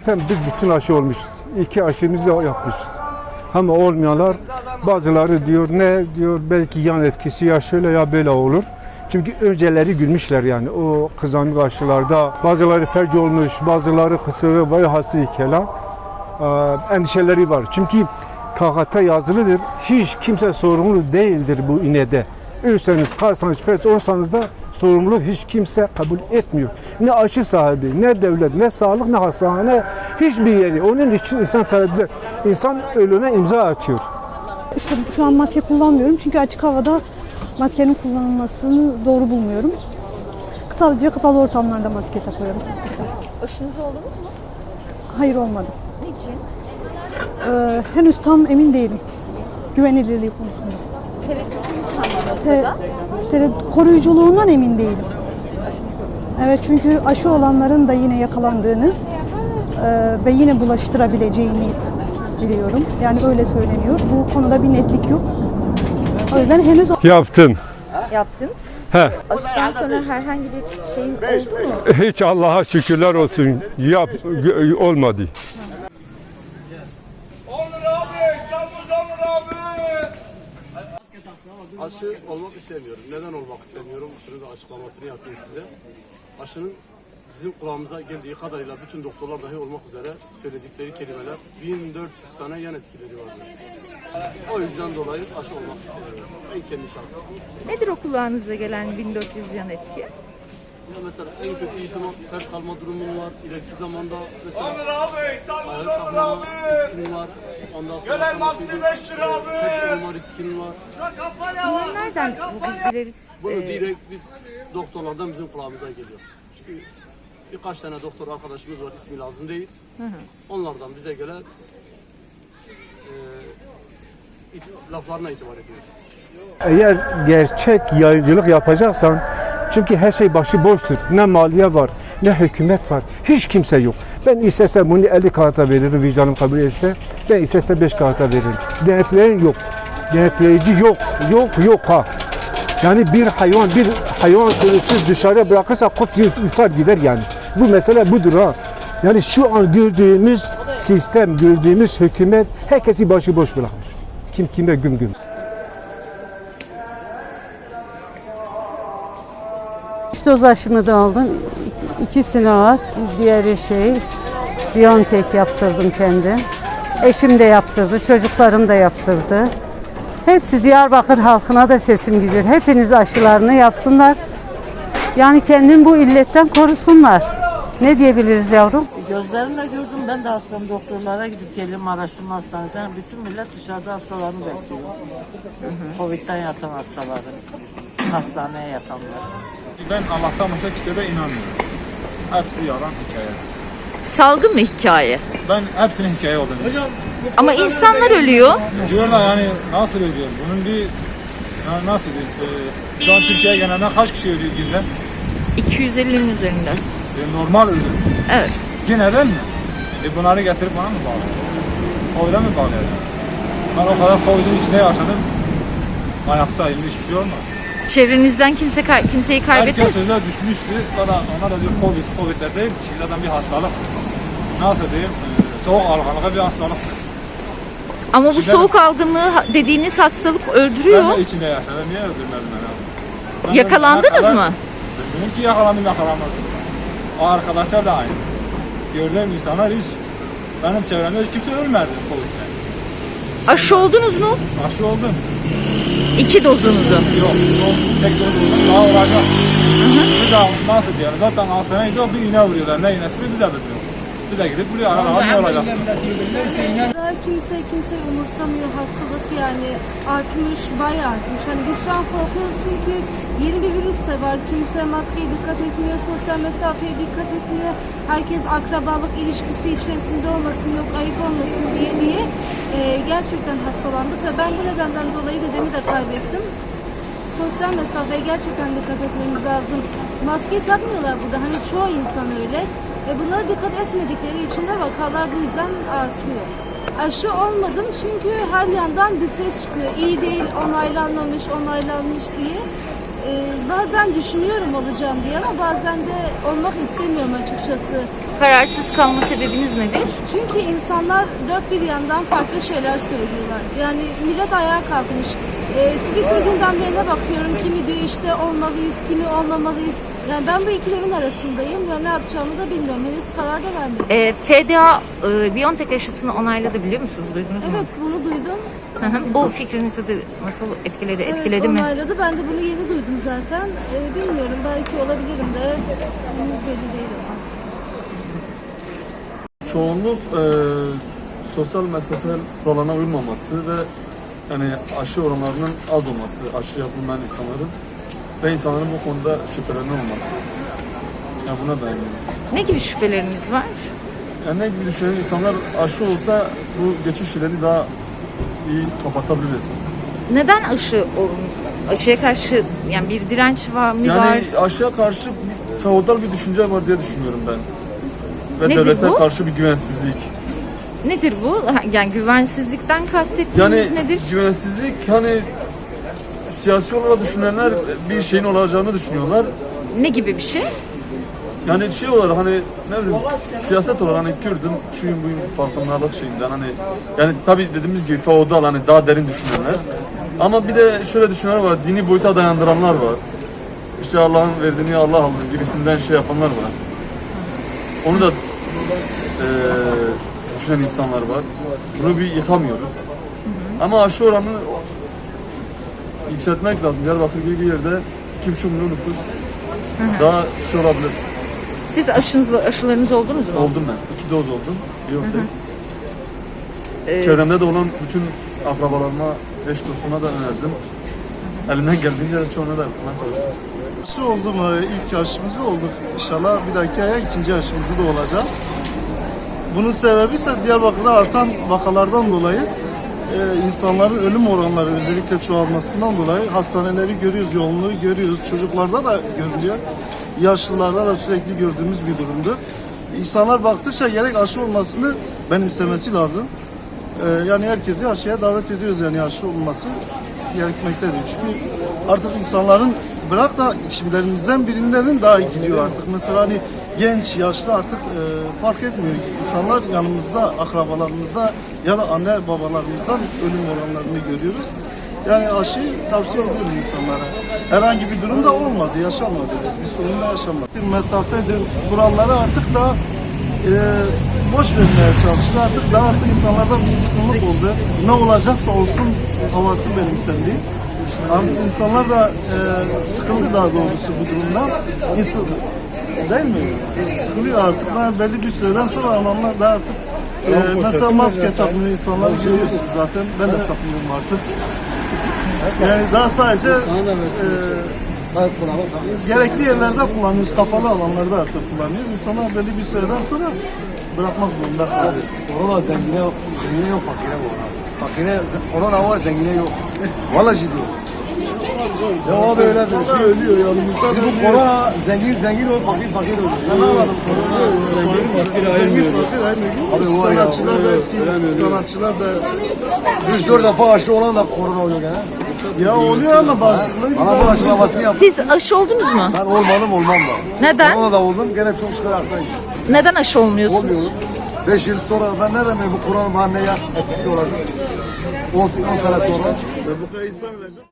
Sen biz bütün aşı olmuşuz. İki aşımızı yapmışız. Ama olmayanlar bazıları diyor ne diyor belki yan etkisi ya şöyle ya böyle olur. Çünkü önceleri gülmüşler yani o kızamık aşılarda bazıları felç olmuş, bazıları kısırı ve hası kelam Ee, endişeleri var. Çünkü KHT yazılıdır. Hiç kimse sorumlu değildir bu inede. Ölseniz, kalsanız, felç olsanız da sorumluluk hiç kimse kabul etmiyor. Ne aşı sahibi, ne devlet, ne sağlık, ne hastane, hiçbir yeri. Onun için insan talepleri, insan ölüme imza atıyor. Şu, şu an maske kullanmıyorum çünkü açık havada maskenin kullanılmasını doğru bulmuyorum. Sadece kapalı ortamlarda maske takıyorum. Aşınız oldunuz mu? Hayır olmadı. Niçin? Ee, henüz tam emin değilim güvenilirliği konusunda. Tereddütünüz hangi Te, tere- koruyuculuğundan emin değilim. Evet çünkü aşı olanların da yine yakalandığını e, ve yine bulaştırabileceğini biliyorum. Yani öyle söyleniyor. Bu konuda bir netlik yok. O yüzden henüz Yaptın. Yaptın. He. Aşıdan sonra herhangi bir şeyin oldu mu? Hiç Allah'a şükürler olsun. Yap, olmadı. Olur abi, Yavuz olur abi. Aşı olmak istemiyorum. Neden olmak istemiyorum? Şunu da açıklamasını yapayım size. Aşının bizim kulağımıza geldiği kadarıyla bütün doktorlar dahi olmak üzere söyledikleri kelimeler 1400 tane yan etkileri vardır. O yüzden dolayı aşı olmak istemiyorum. En kendi şahsım. Nedir o kulağınıza gelen 1400 yan etki? Ya mesela en kötü ihtimal felç kalma durumun var. İleriki zamanda mesela Olur abi, olur kalkmama abi. riskin var. Ondan sonra Gelen sana söyleyeyim, beş lira abi. felç olma riskin var. Bunları nereden biz biliriz? Bunu Ee, direkt biz doktorlardan bizim kulağımıza geliyor. Çünkü birkaç tane doktor arkadaşımız var ismi lazım değil. Onlardan bize gelen e, it- laflarına itibar ediyoruz. Eğer gerçek yayıncılık yapacaksan çünkü her şey başı boştur. Ne maliye var, ne hükümet var. Hiç kimse yok. Ben istesem bunu 50 karata veririm vicdanım kabul etse. Ben istesem 5 karata veririm. Denetleyen yok. Denetleyici yok. Yok yok ha. Yani bir hayvan bir hayvan sürüsü dışarıya bırakırsa kurt yutar gider yani. Bu mesele budur ha. Yani şu an gördüğümüz sistem, gördüğümüz hükümet herkesi başıboş bırakmış. Kim kime güm güm. Doz aşımı da aldım. İki, Sinovac, diğeri şey, Biontech yaptırdım kendim. Eşim de yaptırdı, çocuklarım da yaptırdı. Hepsi Diyarbakır halkına da sesim gidiyor. Hepiniz aşılarını yapsınlar. Yani kendini bu illetten korusunlar. Ne diyebiliriz yavrum? Gözlerimle gördüm ben de hastam doktorlara gidip geliyorum araştırma hastanesine. Bütün millet dışarıda hastalarını bekliyor. Covid'den yatan hastaları, hastaneye yatanlar. Ben Allah'tan başka kimseye de inanmıyorum. Hepsi yalan hikaye. Salgın mı hikaye? Ben hepsinin hikaye olduğunu düşünüyorum. Ama insanlar ölüyor. Diyorlar yani nasıl ölüyor? Bunun bir yani nasıl bir e, şu an Türkiye genelinde kaç kişi ölüyor günde? 250'nin üzerinde. E, normal ölüm. Evet. Ki neden mi? E bunları getirip bana mı bağlıyor? Covid'e mi bağlıyor? Ben o kadar Covid'in içinde yaşadım. Ayaktayım hiçbir şey olmadı. Çevrenizden kimse kimseyi Herkes kaybettiniz. sözde düşmüştü. Bana, ona da diyor Covid, Covid'ler değil ki zaten bir hastalık. Nasıl diyeyim? E, soğuk algınlığı bir hastalık. Ama bu Çiğdem- soğuk algınlığı dediğiniz hastalık öldürüyor. Ben de içinde yaşadım. Niye öldürmedim beni abi? Ben de Yakalandınız ne kadar- mı? Bilmiyorum ki yakalandım yakalanmadım. O arkadaşlar da aynı. Gördüğüm insanlar hiç, benim çevremde hiç kimse ölmedi Covid'den. Aşı oldunuz mu? Aşı oldum. İki dozunuzu. Yok, yok. Tek doz oldum. Daha olacak. Bir daha nasıl diyelim? Zaten hastaneydi o bir iğne vuruyorlar. Ne iğnesini bize bilmiyor. Bize gidip buraya ne olacaksın? Daha kimse kimse umursamıyor hastalık yani artmış bayağı artmış. Hani biz şu an korkuyoruz çünkü yeni bir virüs de var. Kimse maskeye dikkat etmiyor, sosyal mesafeye dikkat etmiyor. Herkes akrabalık ilişkisi içerisinde olmasın, yok ayıp olmasın diye diye e, gerçekten hastalandık ve ben bu nedenden dolayı dedemi de kaybettim. Sosyal mesafeye gerçekten dikkat etmemiz lazım. Maske takmıyorlar burada. Hani çoğu insan öyle. E bunlara dikkat etmedikleri için de vakalar bu yüzden artıyor. Aşı olmadım çünkü her yandan bir ses çıkıyor. İyi değil, onaylanmamış, onaylanmış diye. Ee, bazen düşünüyorum olacağım diye ama bazen de olmak istemiyorum açıkçası. Kararsız kalma sebebiniz nedir? Çünkü insanlar dört bir yandan farklı şeyler söylüyorlar. Yani millet ayağa kalkmış. Ee, Twitter gündemlerine bakıyorum. Kimi diyor işte olmalıyız, kimi olmamalıyız. Yani ben bu ikilemin arasındayım ve ne yapacağımı da bilmiyorum. Henüz karar da vermedim. Ee, FDA e, BioNTech aşısını onayladı biliyor musunuz? Duydunuz mu? Evet bunu duydum. Hı hı. Bu fikrinizi de nasıl etkiledi? Evet Etkiledi mi? onayladı. Ben de bunu yeni duydum zaten. Ee, bilmiyorum belki olabilirim de henüz belli değil ama. Çoğunluk e, sosyal mesafe kurallarına uymaması ve yani aşı oranlarının az olması, aşı yapılmayan insanların ve insanların bu konuda şüphelerinin olması. Yani buna dayanıyor. Ne gibi şüpheleriniz var? Yani ne gibi düşünen insanlar aşı olsa bu geçiş şeyleri daha iyi kapatabiliriz. Neden aşı olun? Aşıya karşı yani bir direnç var mı var? Yani aşıya karşı bir feodal bir düşünce var diye düşünüyorum ben. Ve Nedir devlete bu? karşı bir güvensizlik. Nedir bu? Yani güvensizlikten kastettiğiniz Yani nedir? güvensizlik hani siyasi olarak düşünenler bir şeyin olacağını düşünüyorlar. Ne gibi bir şey? Yani şey olarak hani ne bileyim siyaset olarak hani Kürdüm şuyum buyum farkındalık şeyinden hani yani tabi dediğimiz gibi feodal hani daha derin düşünenler. Ama bir de şöyle düşünenler var dini boyuta dayandıranlar var. İşte Allah'ın verdiğini Allah aldı gibisinden şey yapanlar var. Onu da eee düşünen insanlar var. Bunu bir yıkamıyoruz. Ama aşı oranını yükseltmek lazım. Diyarbakır gibi bir yerde 2,5 milyon nüfus daha şey olabilir. Siz aşınızla aşılarınız oldunuz mu? Oldum ben. İki doz oldum. Yok değil. Ee, Çevremde de olan bütün akrabalarıma, eş dostuma da önerdim. Elimden geldiğince çoğuna da yapmaya çalıştım. Aşı oldu mu? İlk aşımızı olduk. İnşallah bir dahaki aya ikinci aşımızı da olacağız. Bunun sebebi ise Diyarbakır'da artan vakalardan dolayı e, insanların ölüm oranları özellikle çoğalmasından dolayı hastaneleri görüyoruz, yoğunluğu görüyoruz. Çocuklarda da görülüyor. Yaşlılarda da sürekli gördüğümüz bir durumdur. İnsanlar baktıkça gerek aşı olmasını benimsemesi lazım. E, yani herkesi aşıya davet ediyoruz yani aşı olması gerekmektedir. Çünkü artık insanların bırak da içimlerimizden birilerinin daha gidiyor artık. Mesela hani genç, yaşlı artık e, fark etmiyor. İnsanlar yanımızda, akrabalarımızda ya da anne babalarımızdan ölüm oranlarını görüyoruz. Yani aşıyı tavsiye ediyoruz insanlara. Herhangi bir durum da olmadı, yaşanmadı. Biz bir sorun da yaşamadık. Mesafedir, kuralları artık da e, boş vermeye çalıştı. Artık daha artık insanlarda bir sıkıntılık oldu. Ne olacaksa olsun havası benimsendi. Artık insanlar da e, sıkıldı daha doğrusu bu durumdan. İnsan, değil mi? Sıkı- Sıkılıyor artık. Yani belli bir süreden sonra adamlar da artık e, mesela maske takmıyor insanlar görüyorsunuz zaten. Ben de takmıyorum artık. Yani daha sadece e, gerekli yerlerde kullanıyoruz. Kapalı alanlarda artık kullanıyoruz. İnsanlar belli bir süreden sonra bırakmak zorunda kalıyor. Korona zengine, zengine yok fakire bu. Fakire, korona var zengine yok. Valla ciddi. Ya abi öyle bir şey ölüyor yanımızda. Bu korona zengin zengin ol, fakir fakir ol. Ben anlamadım. Zengin fakir. Abi ya, Sanatçılar da hepsi, sanatçılar da 3-4 defa aşı olan da korona oluyor gene. ya oluyor ama bağışıklığı Bana bu açıklamasını yap. Siz aşı oldunuz mu? Ben olmadım olmam da. Neden? Korona da oldum gene çok şükür arttayım. Neden aşı olmuyorsunuz? Olmuyorum. 5 yıl sonra ben nereden bu korona bana ne etkisi olacak? 10 10 sene sonra. bu kadar insan ölecek.